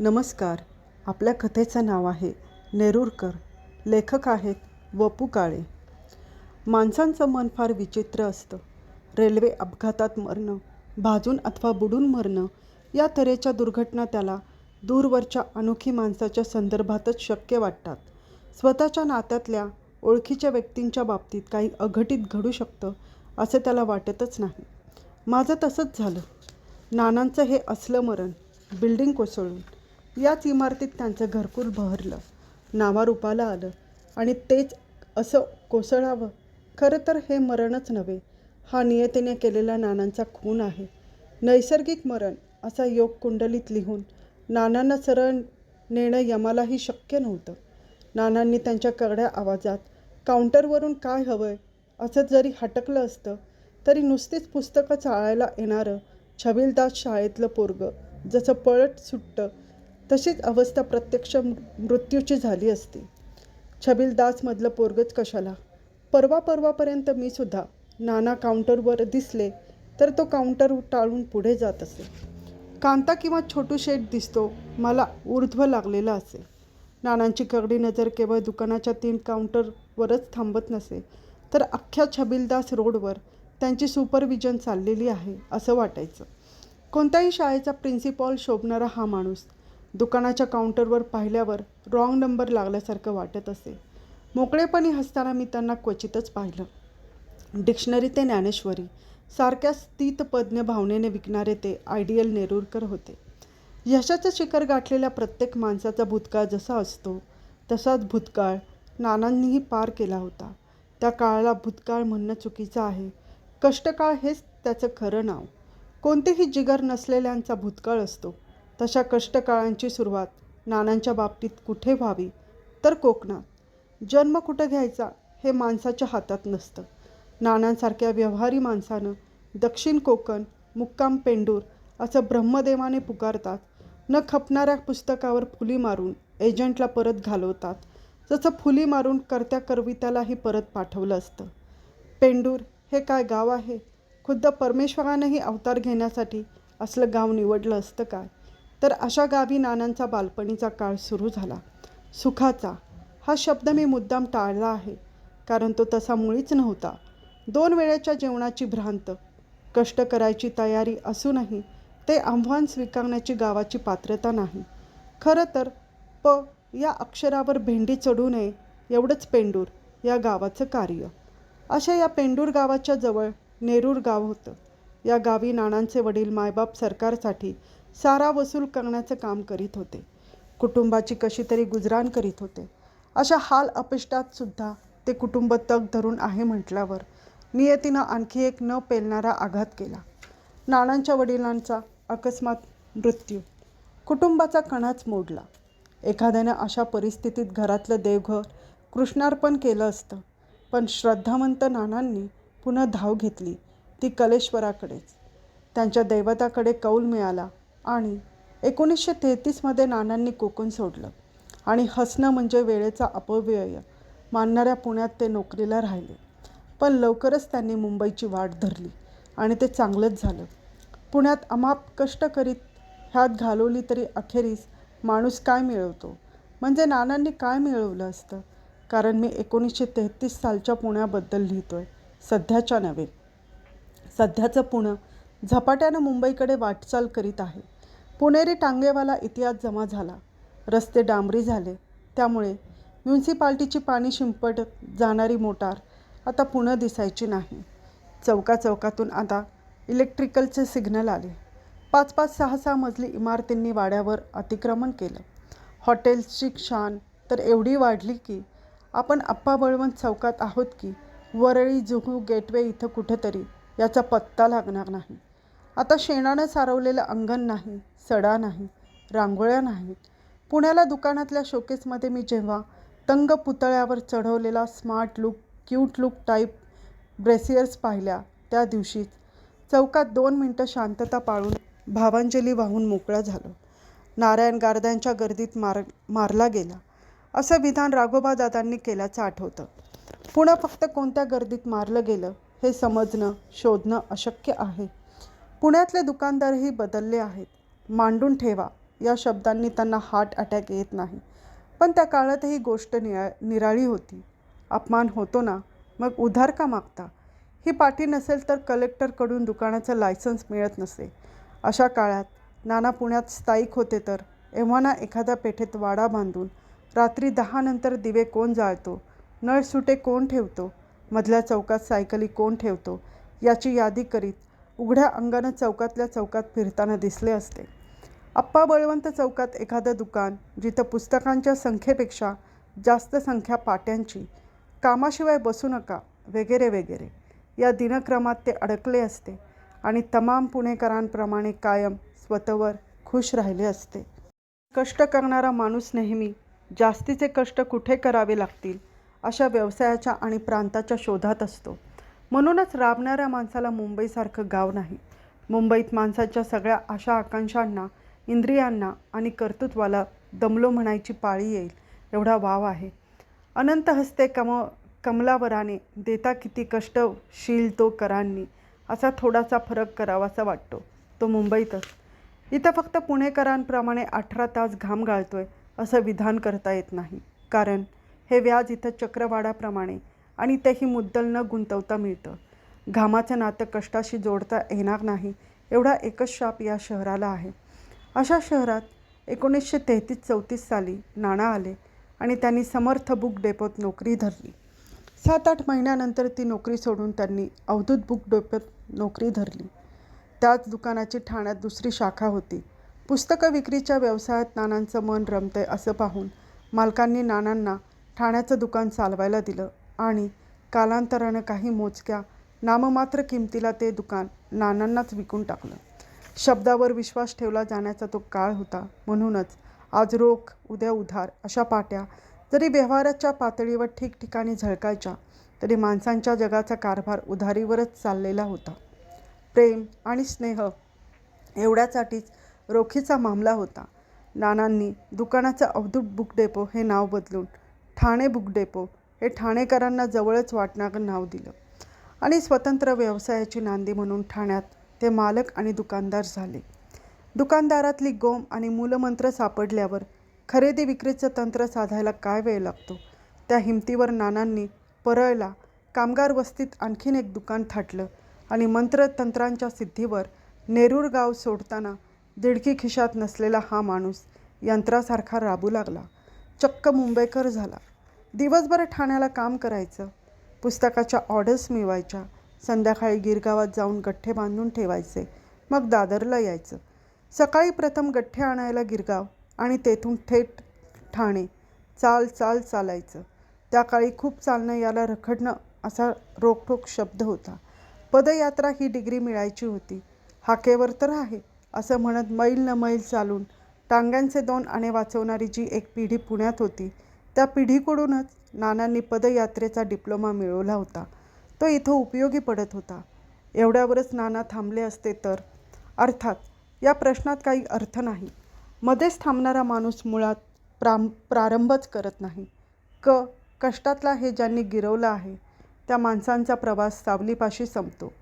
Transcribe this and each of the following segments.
नमस्कार. आपल्या कथेचं नाव आहे नेरूरकर. लेखक आहेत वपू काळे. माणसांचं मन फार विचित्र असतं. रेल्वे अपघातात मरणं भाजून अथवा बुडून मरणं या तऱ्हेच्या दुर्घटना त्याला दूरवरच्या अनोखी माणसाच्या संदर्भातच शक्य वाटतात. स्वतःच्या नात्यातल्या ओळखीच्या व्यक्तींच्या बाबतीत काही अघटित घडू शकतं असं त्याला वाटतच नाही. माझं तसंच झालं. नानांचं हे असलं मरण बिल्डिंग कोसळून. याच इमारतीत त्यांचं घरकुल बहरलं नावारूपाला आलं आणि तेच असं कोसळावं. खरं तर हे मरणच नव्हे. हा नियतीने केलेला नानांचा खून आहे. नैसर्गिक मरण असा योग कुंडलीत लिहून नानांना सरळ नेणं यमालाही शक्य नव्हतं. नानांनी त्यांच्या करड्या आवाजात काउंटरवरून काय हवंय? असं जरी हटकलं असतं तरी नुसतीच पुस्तकं चाळायला येणारं छबिलदास शाळेतलं पोरगं जसं पळत सुटतं तशीच अवस्था प्रत्यक्ष मृत्यूची झाली असती. छबिलदासमधलं पोरगच कशाला? परवा परवापर्यंत मी सुद्धा नाना काउंटरवर दिसले तर तो काउंटर टाळून पुढे जात असे. कांता किंवा छोटू शेठ दिसतो मला ऊर्ध्व लागलेला असे. नानांची करडी नजर केवळ दुकानाच्या तीन काउंटरवरच थांबत नसे तर अख्ख्या छबिलदास रोडवर त्यांची सुपरविजन चाललेली आहे असं वाटायचं. कोणत्याही शाळेचा प्रिन्सिपॉल शोभणारा हा माणूस दुकानाच्या काउंटरवर पाहिल्यावर रॉंग नंबर लागल्यासारखं वाटत असे. मोकळेपणी हसताना मी त्यांना क्वचितच पाहिलं. डिक्शनरी ते ज्ञानेश्वरी. सारख्या स्थितपज्ञ भावनेने विकणारे ते आयडियल नेरूरकर होते. यशाचं शिखर गाठलेल्या प्रत्येक माणसाचा भूतकाळ जसा असतो तसाच भूतकाळ नानांनीही पार केला होता. त्या काळाला भूतकाळ म्हणणं चुकीचं आहे. कष्टकाळ हेच त्याचं खरं नाव. कोणतेही जिगर नसलेल्यांचा भूतकाळ असतो. तशा कष्टकाळांची सुरुवात नानांच्या बाबतीत कुठे व्हावी? तर कोकणात. जन्म कुठं घ्यायचा हे माणसाच्या हातात नसतं. नानांसारख्या व्यवहारी माणसानं दक्षिण कोकण मुक्काम पेंडूर असं ब्रह्मदेवाने पुकारतात न खपणाऱ्या पुस्तकावर फुली मारून एजंटला परत घालवतात जसं फुली मारून करत्या करवित्यालाही परत पाठवलं असतं. पेंडूर हे काय गाव आहे? खुद्द परमेश्वरानंही अवतार घेण्यासाठी असलं गाव निवडलं असतं काय? तर अशा गावी नानांचा बालपणीचा काळ सुरू झाला. सुखाचा हा शब्द मी मुद्दाम टाळला आहे कारण तो तसा मुळीच नव्हता. दोन वेळेच्या जेवणाची भ्रांत कष्ट करायची तयारी असूनही ते आव्हान स्वीकारण्याची गावाची पात्रता नाही. खरं तर प या अक्षरावर भेंडी चढू नये एवढंच पेंडूर या गावाचं कार्य. अशा या पेंडूर गावाच्या जवळ नेरूर गाव होतं. या गावी नानांचे वडील मायबाप सरकारसाठी सारा वसूल करण्याचं काम करीत होते. कुटुंबाची कशी तरी गुजराण करीत होते. अशा हाल अपिष्टात सुद्धा ते कुटुंब तग धरून आहे म्हटल्यावर नियतीनं आणखी एक न पेलणारा आघात केला. नानांच्या वडिलांचा अकस्मात मृत्यू. कुटुंबाचा कणाच मोडला. एखाद्यानं अशा परिस्थितीत घरातलं देवघर कृष्णार्पण केलं असतं पण श्रद्धावंत नानांनी पुन्हा धाव घेतली ती कलेश्वराकडेच. त्यांच्या दैवताकडे कौल मिळाला आणि एकोणीसशे तेहतीसमध्ये नानांनी कोकण सोडलं. आणि हसणं म्हणजे वेळेचा अपव्यय. मानणाऱ्या पुण्यात ते नोकरीला राहिले. पण लवकरच त्यांनी मुंबईची वाट धरली आणि ते चांगलंच झालं. पुण्यात अमाप कष्ट करीत ह्यात घालवली तरी अखेरीस माणूस काय मिळवतो? म्हणजे नानांनी काय मिळवलं असतं? कारण मी एकोणीसशे तेहतीस सालच्या पुण्याबद्दल लिहितो आहे सध्याच्या नव्हे. सध्याचं पुणं झपाट्यानं मुंबईकडे वाटचाल करीत आहे. पुणेरी टांगेवाला इतिहास जमा झाला. रस्ते डांबरी झाले. त्यामुळे म्युन्सिपाल्टीची पाणी शिंपट जाणारी मोटार आता पुणं दिसायची नाही. चौका चौकातून आता इलेक्ट्रिकलचे सिग्नल आले. पाच पाच सहा सहा मजली इमारतींनी वाड्यावर अतिक्रमण केलं. हॉटेल्सची शान तर एवढी वाढली की आपण आप्पा बळवंत चौकात आहोत की वरळी जुहू गेटवे इथं कुठंतरी याचा पत्ता लागणार नाही. आता शेणानं सारवलेलं अंगण नाही सडा नाही रांगोळ्या नाहीत पुण्याला दुकानातल्या शोकेसमध्ये मी जेव्हा तंग पुतळ्यावर चढवलेला smart look cute look type brassieres पाहिल्या त्या दिवशीच चौकात दोन मिनटं शांतता पाळून भावांजली वाहून मोकळा झालो. नारायण गारद्यांच्या गर्दीत मार मारला गेला. असं विधान राघोबादादांनी केल्याचं आठवतं. पुणं फक्त कोणत्या गर्दीत मारलं गेलं हे समजणं शोधणं अशक्य आहे. पुण्यातले दुकानदारही बदलले आहेत. मांडून ठेवा या शब्दांनी त्यांना हार्ट अटॅक येत नाही. पण त्या काळात ही गोष्ट निरा निराळी होती. अपमान होतो ना? मग उधार का मागता? ही पाठी नसेल तर कलेक्टरकडून दुकानाचं लायसन्स मिळत नसे. अशा काळात नाना पुण्यात स्थायिक होते तर एव्हाना एखाद्या पेठेत वाडा बांधून रात्री दहानंतर दिवे कोण जाळतो? नळ सुटे कोण ठेवतो? मधल्या चौकात सायकली कोण ठेवतो? याची यादी करीत उघड्या अंगानं चौकातल्या चौकात फिरताना दिसले असते. आप्पा बळवंत चौकात एखादं दुकान जिथं पुस्तकांच्या संख्येपेक्षा जास्त संख्या पाट्यांची कामाशिवाय बसू नका वगैरे वगैरे. या दिनक्रमात ते अडकले असते आणि तमाम पुणेकरांप्रमाणे कायम स्वतःवर खुश राहिले असते. कष्ट करणारा माणूस नेहमी जास्तीचे कष्ट कुठे करावे लागतील अशा व्यवसायाच्या आणि प्रांताच्या शोधात असतो. म्हणूनच राबणाऱ्या माणसाला मुंबईसारखं गाव नाही. मुंबईत माणसाच्या सगळ्या आशा आकांक्षांना इंद्रियांना आणि कर्तृत्वाला दमलो म्हणायची पाळी येईल एवढा वाव आहे. अनंत हस्ते कम कमलावराने देता किती कष्ट शील तो करांनी असा थोडासा फरक करावासा वाटतो. तो मुंबईतच. इथं फक्त पुणेकरांप्रमाणे अठरा तास घाम गाळतोय असं विधान करता येत नाही. कारण हे व्याज इथं चक्रवाढाप्रमाणे आणि तेही मुद्दल न गुंतवता मिळतं. घामाचं नातं कष्टाशी जोडता येणार नाही एवढा एकच शाप या शहराला आहे. अशा शहरात एकोणीसशे तेहतीस चौतीस साली नाणा आले आणि त्यांनी समर्थ बुक डेपोत नोकरी धरली. सात आठ महिन्यानंतर ती नोकरी सोडून त्यांनी अवधूत बुक डेपोत नोकरी धरली. त्याच दुकानाची ठाण्यात दुसरी शाखा होती. पुस्तकं विक्रीच्या व्यवसायात नानांचं मन रमतंय असं पाहून मालकांनी नानांना ठाण्याचं दुकान चालवायला दिलं. आणि कालांतरानं काही मोजक्या नाममात्र किमतीला ते दुकान नानांनाच विकून टाकलं. शब्दावर विश्वास ठेवला जाण्याचा तो काळ होता. म्हणूनच आज रोख उद्या उधार अशा पाट्या जरी व्यवहाराच्या पातळीवर ठिकठिकाणी झळकायच्या तरी माणसांच्या जगाचा कारभार उधारीवरच चाललेला होता. प्रेम आणि स्नेह एवढ्यासाठीच रोखीचा मामला होता. नानांनी दुकानाचं अवधूत बुक डेपो हे नाव बदलून ठाणे बुक डेपो हे ठाणेकरांना जवळच वाटणारं नाव दिलं. आणि स्वतंत्र व्यवसायाची नांदी म्हणून ठाण्यात ते मालक आणि दुकानदार झाले. दुकानदारातली गोम आणि मूलमंत्र सापडल्यावर खरेदी विक्रीचं तंत्र साधायला काय वेळ लागतो? त्या हिमतीवर नानांनी परळला कामगार वस्तीत आणखीन एक दुकान थाटलं आणि मंत्रतंत्रांच्या सिद्धीवर नेरूर गाव सोडताना दिडकी खिशात नसलेला हा माणूस यंत्रासारखा राबू लागला. चक्क मुंबईकर झाला. दिवसभर ठाण्याला काम करायचं. पुस्तकाच्या ऑर्डर्स मिळवायच्या. संध्याकाळी गिरगावात जाऊन गठ्ठे बांधून ठेवायचे. मग दादरला यायचं. सकाळी प्रथम गठ्ठे आणायला गिरगाव आणि तेथून थेट ठाणे. चाल चाल चालायचं. त्या काळी खूप चालणं याला रखडणं असा रोखठोक शब्द होता. पदयात्रा ही डिग्री मिळायची होती. हाकेवर तर आहे असं म्हणत मैल न मैल चालून टांग्यांचे दोन आणे वाचवणारी जी एक पिढी पुण्यात होती त्या पिढीकडूनच नानांनी पदयात्रेचा डिप्लोमा मिळवला होता. तो इथं उपयोगी पडत होता. एवढ्यावरच नाना थांबले असते तर? अर्थात या प्रश्नात काही अर्थ नाही. मध्येच थांबणारा माणूस मुळात प्राम प्रारंभच करत नाही. क कष्टातला हे ज्यांनी गिरवलं आहे त्या माणसांचा प्रवास सावलीपाशी संपतो.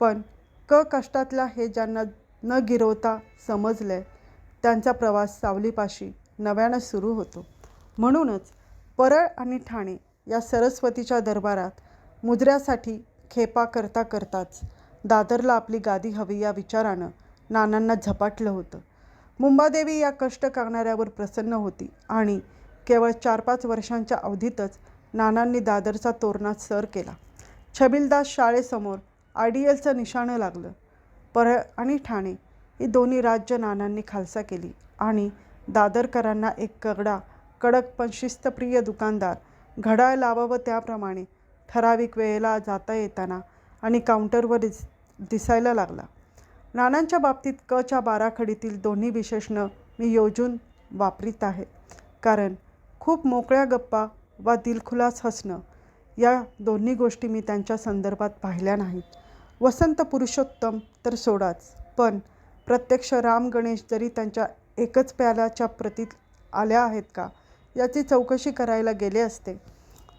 पण क कष्टातला हे ज्यांना न गिरवता समजलं आहे त्यांचा प्रवास सावलीपाशी नव्यानं सुरू होतो. म्हणूनच परळ आणि ठाणे या सरस्वतीच्या दरबारात मुजऱ्यासाठी खेपा करता करताच दादरला आपली गादी हवी या विचारानं नानांना झपाटलं होतं. मुंबादेवी या कष्ट करणाऱ्यावर प्रसन्न होती आणि केवळ चार पाच वर्षांच्या अवधीतच नानांनी दादरचा तोरणात सर केला. छबिलदास शाळेसमोर आय डी एलचं निशाणं लागलं. परळ आणि ठाणे ही दोन्ही राज्य नानांनी खालसा केली आणि दादरकरांना एक करडा कडक पण शिस्तप्रिय दुकानदार. घड्याळ लावावं त्याप्रमाणे ठराविक वेळेला जाता येताना आणि काउंटरवर दिस दिसायला लागला. नानांच्या बाबतीत कच्या बाराखडीतील दोन्ही विशेषणं मी योजून वापरीत आहे. कारण खूप मोकळ्या गप्पा वा दिलखुलास हसणं या दोन्ही गोष्टी मी त्यांच्या संदर्भात पाहिल्या नाहीत. वसंत पुरुषोत्तम तर सोडाच. पण प्रत्यक्ष राम गणेश जरी त्यांच्या एकच प्याल्याच्या प्रतीत आल्या आहेत का? याची चौकशी करायला गेले असते.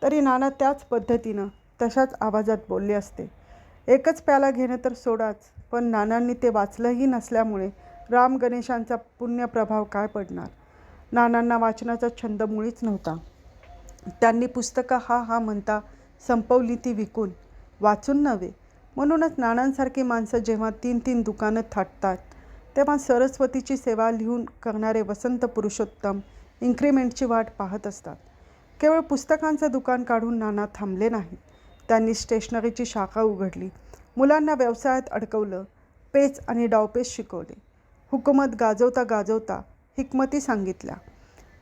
तरी नाना त्याच पद्धतीनं तशाच आवाजात बोलले असते. एकच प्याला घेणं तर सोडाच पण नानांनी ते वाचलंही नसल्यामुळे राम गणेशांचा पुण्यप्रभाव काय पडणार? नानांना वाचनाचा छंद मुळीच नव्हता. त्यांनी पुस्तकं हा हा म्हणता संपवली ती विकून. वाचून नव्हे. म्हणूनच नानांसारखी माणसं जेव्हा तीन तीन दुकानं थाटतात तेव्हा सरस्वतीची सेवा लिहून करणारे वसंत पुरुषोत्तम इन्क्रिमेंटची वाट पाहत असतात. केवळ पुस्तकांचं दुकान काढून नाना थांबले नाहीत. त्यांनी स्टेशनरीची शाखा उघडली. मुलांना व्यवसायात अडकवलं. पेच आणि डावपेच शिकवले. हुकूमत गाजवता गाजवता हिकमती सांगितल्या.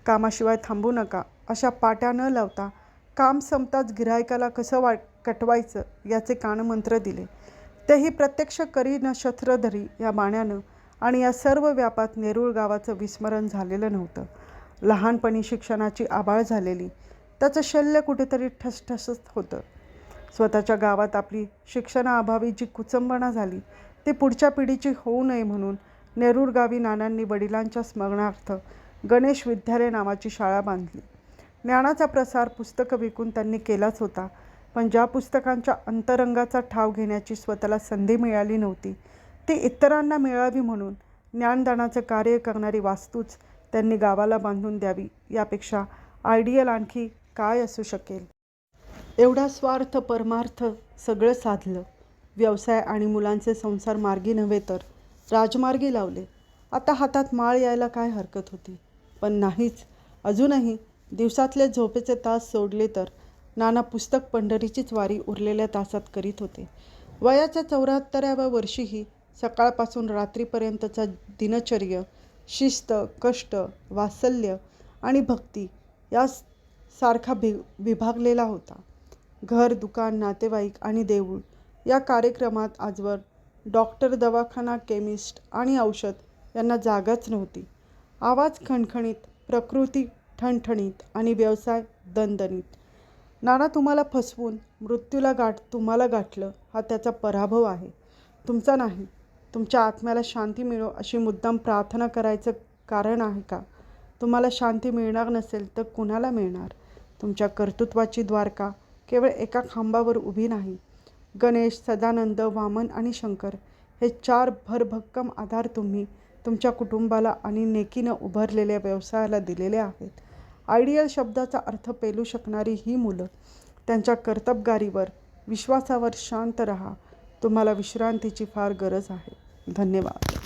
कामाशिवाय थांबू नका. अशा पाट्या न लावता काम संपताच गिरायकाला कसं वा कटवायचं याचे कानमंत्र दिले. तेही प्रत्यक्ष करी न शस्त्रधरी या बाण्यानं आणि या सर्व व्यापात नेरूळ गावाचं विस्मरण झालेलं नव्हतं. लहानपणी शिक्षणाची आबाळ झालेली. त्याचं शल्य कुठेतरी ठसठसत होतं. स्वतःच्या गावात आपली शिक्षणाअभावी जी कुचंबणा झाली ती पुढच्या पिढीची होऊ नये म्हणून नेरूर गावी नानांनी वडिलांच्या स्मरणार्थ गणेश विद्यालय नावाची शाळा बांधली. ज्ञानाचा प्रसार पुस्तकं विकून त्यांनी केलाच होता पण ज्या पुस्तकांच्या अंतरंगाचा ठाव घेण्याची स्वतःला संधी मिळाली नव्हती ती इतरांना मिळावी म्हणून ज्ञानदानाचं कार्य करणारी वास्तूच त्यांनी गावाला बांधून द्यावी यापेक्षा आयडियल आणखी काय असू शकेल? एवढा स्वार्थ परमार्थ सगळं साधलं. व्यवसाय आणि मुलांचे संसार मार्गी नव्हे तर राजमार्गी लावले. आता हातात माळ यायला काय हरकत होती? पण नाहीच. अजूनही दिवसातले झोपेचे तास सोडले तर नाना पुस्तक पंढरीचीच वारी उरलेल्या तासात करीत होते. वयाच्या चौऱ्याहत्तराव्या वर्षीही सकाळपासून रात्रीपर्यंतचा दिनचर्य शिस्त कष्ट वात्सल्य आणि भक्ती या सारखा भि विभागलेला होता. घर दुकान नातेवाईक आणि देऊळ या कार्यक्रमात आजवर डॉक्टर दवाखाना केमिस्ट आणि औषध यांना जागाच नव्हती. आवाज खणखणीत प्रकृती ठणठणीत आणि व्यवसाय दणदणीत. नाना तुम्हाला फसवून मृत्यूला गाठ तुम्हाला गाठलं हा त्याचा पराभव आहे. तुमचा नाही. तुमच्या आत्म्याला शांती मिळो अशी मुद्दाम प्रार्थना करायचं कारण आहे का? तुम्हाला शांती मिळणार नसेल तर कुणाला मिळणार? तुमच्या कर्तृत्वाची द्वारका केवळ एका खांबावर उभी नाही. गणेश सदानंद वामन आणि शंकर हे चार भरभक्कम आधार तुम्ही तुमच्या कुटुंबाला आणि नेकीनं उभारलेल्या व्यवसायाला दिलेले आहेत. आयडियल शब्दाचा अर्थ पेलू शकणारी ही मुलं त्यांच्या कर्तबगारीवर विश्वासावर शांत रहा. तुम्हाला विश्रांतीची फार गरज आहे. धन्यवाद.